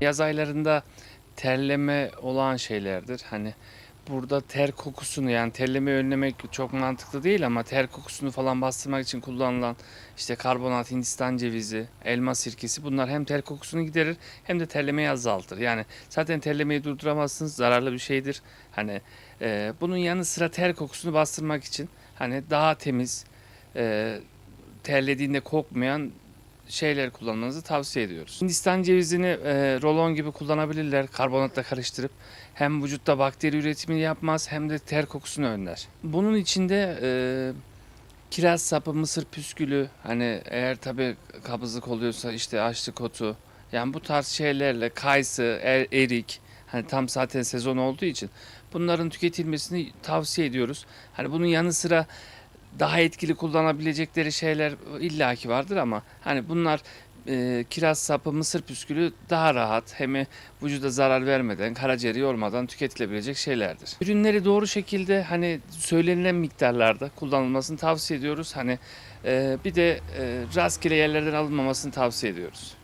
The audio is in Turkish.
Yaz aylarında terleme olan şeylerdir. Hani burada ter kokusunu yani terlemeyi önlemek çok mantıklı değil ama ter kokusunu falan bastırmak için kullanılan işte karbonat, hindistan cevizi, elma sirkesi bunlar hem ter kokusunu giderir hem de terlemeyi azaltır. Yani zaten terlemeyi durduramazsınız zararlı bir şeydir. Hani e, bunun yanı sıra ter kokusunu bastırmak için hani daha temiz e, terlediğinde kokmayan şeyler kullanmanızı tavsiye ediyoruz. Hindistan cevizini e, rolon gibi kullanabilirler karbonatla karıştırıp. Hem vücutta bakteri üretimini yapmaz hem de ter kokusunu önler. Bunun içinde e, kiraz sapı, mısır püskülü hani eğer tabi kabızlık oluyorsa işte açlık otu yani bu tarz şeylerle kayısı, er- erik hani tam zaten sezon olduğu için bunların tüketilmesini tavsiye ediyoruz. Hani bunun yanı sıra daha etkili kullanabilecekleri şeyler illaki vardır ama hani bunlar e, kiraz sapı, mısır püskülü daha rahat hem vücuda zarar vermeden, karaciğeri yormadan tüketilebilecek şeylerdir. Ürünleri doğru şekilde hani söylenilen miktarlarda kullanılmasını tavsiye ediyoruz. Hani e, bir de e, rastgele yerlerden alınmamasını tavsiye ediyoruz.